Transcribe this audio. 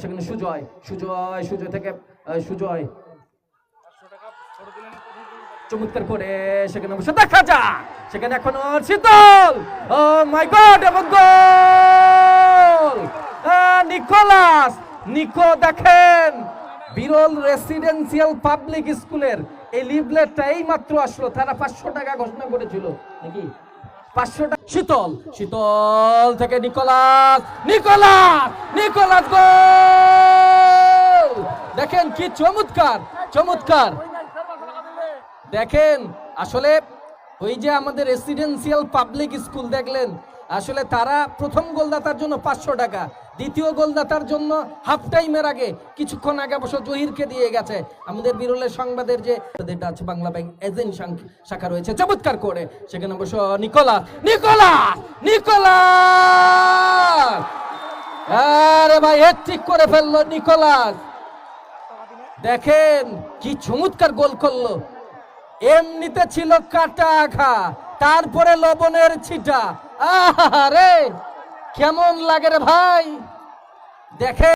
সেখানে সুজয় সুজয় সুজয় থেকে সুজয়। চমৎকার করে সেখানে অবশ্য দেখা সেখানে এখনও শীতল। মাই গড এবং গোল! নিকোলাস, নিকো দেখেন। বিরল রেসিডেন্সিয়াল পাবলিক স্কুলের এই লিভলেটটা এই মাত্র আসলো। তারা পাঁচশো টাকা ঘোষণা করেছিল। নাকি? পাঁচশো শীতল শীতল থেকে নিকোলাস নিকোলাস নিকোলাস গোল! দেখেন কি চমৎকার চমৎকার। দেখেন আসলে ওই যে আমাদের রেসিডেন্সিয়াল পাবলিক স্কুল দেখলেন, আসলে তারা প্রথম গোলদাতার জন্য পাঁচশো টাকা, দ্বিতীয় গোলদাতার জন্য হাফ টাইমের আগে, কিছুক্ষণ আগে অবশ্য জহিরকে দিয়ে গেছে। আমাদের বিরলের সংবাদের যে তাদের ডাচ বাংলা ব্যাংক এজেন্ট শাখা রয়েছে, চমৎকার করে। সেখানে অবশ্য নিকোলা নিকোলা নিকোলাস! আরে ভাই ঠিক করে ফেলল নিকোলাস। দেখেন, কি চমৎকার গোল করল। এমনিতে ছিল কাটা আঘা তারপরে লবণের ছিটা। আরে কেমন লাগে রে ভাই? দেখে